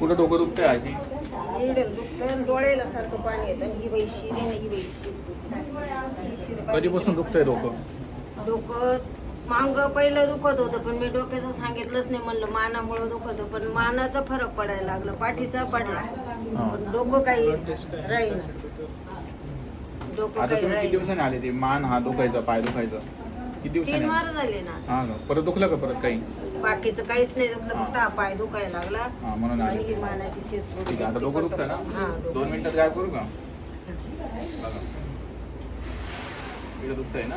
कुठं डोकं दुखतंय आजी? इडल दुखतं डोळ्याला सारखं पाणी येतं. ही बाई शिरी आणि ही बाई शिरी ही शिरी पाहिजे. कधीपासून दुखतंय. डोकं? डोकं मांग पहिलं दुखत होतं पण मी डोक्याचं सांगितलंच नाही. म्हणलं मानामुळं दुखत होतं पण मानाचा फरक पडायला लागला. पाठीचा पडला. हा. पण डोकं काही राहील डोकं आता काही तुम्ही किती राहील दिवसाने आले ते? मान हा दुखायचा पाय दुखायचा. किती तीन? वार झाले ना. हा का? परत दुखलं का परत काही? बाकीचं काहीच नाही दुखलं. फक्त हा पाय दुखायला लागला. हा म्हणून आणि आले. ही मानाची शेत ठीक आहे आता डोकं दुखतंय हा ना डोकं. दोन मिनिटात काय करू का? बघा. इकडे दुखतंय ना?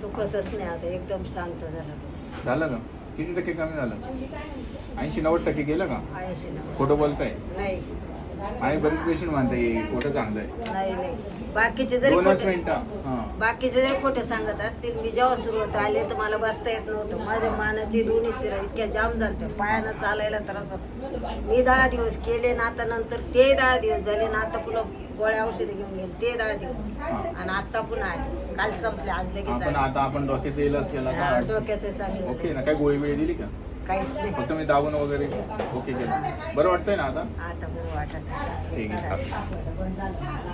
दुखतच नाही आता एकदम शांत झालं. झालं का? किती टक्के कमी झालं? ऐंशी नव्वद टक्के गेलं का? ऐंशी नव्वद. खोटं बोलताय? नाही. आणि बरेच पेशंट म्हणताय खोटं चांगलंय. नाही नाही. बाकीचे जरी दोनच खोटे मिनिटं हा. बाकीचे जरी खोटे सांगत असतील मी जेव्हा सुरुवात आले तर मला बसता येत नव्हतं. माझ्या मानाची दोन्ही शिरा इतक्या जाम झालत्या पायानं चालायला त्रास होता. मी दहा दिवस केले ना आता नंतर ते दहा दिवस झाले ना आता पुन्हा गोळ्या औषधं घेऊन गेले ते दहा दिवस. आणि आता पुन्हा आले काल संपले आज लगेच आपण आले. आता आपण डोक्याचा इलाज केला का? डोक्याचं चांगलं ओके. ना काय गोळी बिळी दिली का? काहीच नाही. फक्त मी दाबून वगैरे? ओके केलं बरं वाटतंय ना आता? आता बरं वाटत ठीक आहे, चालेल. आहे